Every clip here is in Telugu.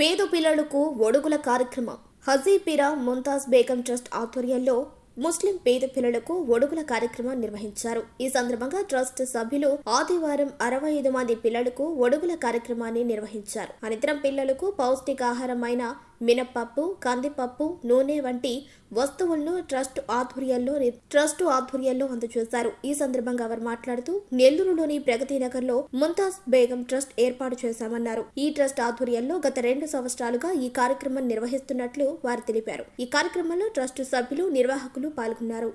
పేద పిల్లలకు ఒడుగుల కార్యక్రమం. హజీపీరా ముంతాజ్ బేగం ట్రస్ట్ ఆధ్వర్యంలో ముస్లిం పేద పిల్లలకు ఒడుగుల కార్యక్రమం నిర్వహించారు. ఈ సందర్భంగా ట్రస్ట్ సభ్యులు ఆదివారం అరవై ఐదు మంది పిల్లలకు ఒడుగుల కార్యక్రమాన్ని నిర్వహించారు. అనంతరం పిల్లలకు పౌష్టికాహారమైన మినపప్పు కందిపప్పు నూనె వంటి వస్తువులను ట్రస్ట్ ఆధ్వర్యంలో ట్రస్ట్ ఆధ్వర్యంలో అందజేశారు. ఈ సందర్భంగా వారు మాట్లాడుతూ నెల్లూరులోని ప్రగతి నగర్లో ముంతాజ్ బేగం ట్రస్ట్ ఏర్పాటు చేశామన్నారు. ఈ ట్రస్ట్ ఆధ్వర్యంలో గత రెండు సంవత్సరాలుగా ఈ కార్యక్రమం నిర్వహిస్తున్నట్లు వారు తెలిపారు. ఈ కార్యక్రమంలో ట్రస్ట్ సభ్యులు నిర్వాహకులు పాల్గొన్నారు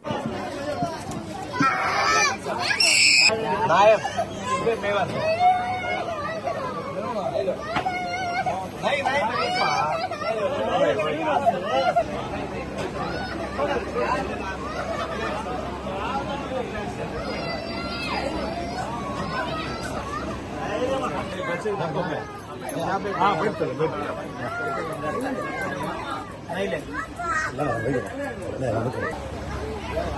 नायब मेवा नहीं नहीं हाँ बैठ चलो बैठ नहीं ले नहीं नहीं नहीं।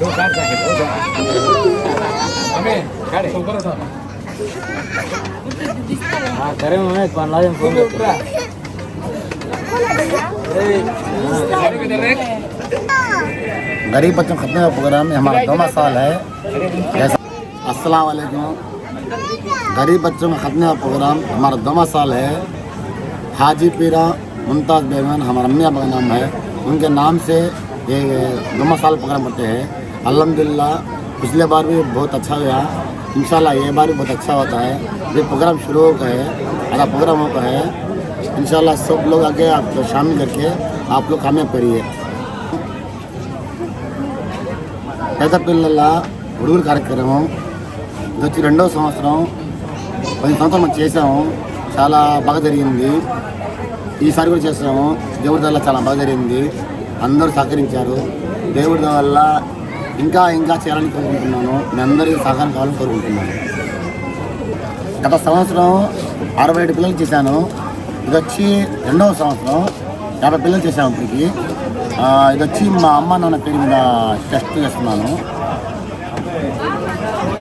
दो कार जाके दो हमें गाड़ी ऊपर था हाँ करे मैं फ़ोन गरीब बच्चों खतने का प्रोग्राम में हमारा दौमा साल है। जैसा अस्सलाम वालेकुम गरीब बच्चों का खतने का प्रोग्राम हमारा दौमा साल है हाजी पीरा मुमताज़ बेगम हमारा अम्मिया का नाम है उनके नाम से ये दौमा साल प्रोग्राम करते हैं अल्हम्दुलिल्लाह पिछले बार भी बहुत अच्छा गया इंशाल्लाह ये बार भी बहुत अच्छा होता है ये प्रोग्राम शुरू हो गया है आधा प्रोग्राम हो गया है इंशाल्लाह सब लोग आगे आप शामिल करके आप लोग कामयाब करिए పేద పిల్లల ఉడుగురు కార్యక్రమం ఇది వచ్చి రెండవ సంవత్సరం పది సంవత్సరం మనం చేసాము చాలా బాగా జరిగింది. ఈసారి కూడా చేస్తున్నాము. దేవుడి వల్ల చాలా బాగా జరిగింది. అందరూ సహకరించారు. దేవుడి వల్ల ఇంకా ఇంకా చేయాలని కోరుకుంటున్నాను. మీ అందరికీ సహకారం కావాలని కోరుకుంటున్నాను. గత సంవత్సరం అరవై ఏడు పిల్లలు చేశాను. ఇది వచ్చి రెండవ సంవత్సరం యాభై పిల్లలు చేశాము ఇప్పటికి. ఇది వచ్చి మా అమ్మ నాన్న పేరు మీద టెస్ట్ చేస్తున్నాను.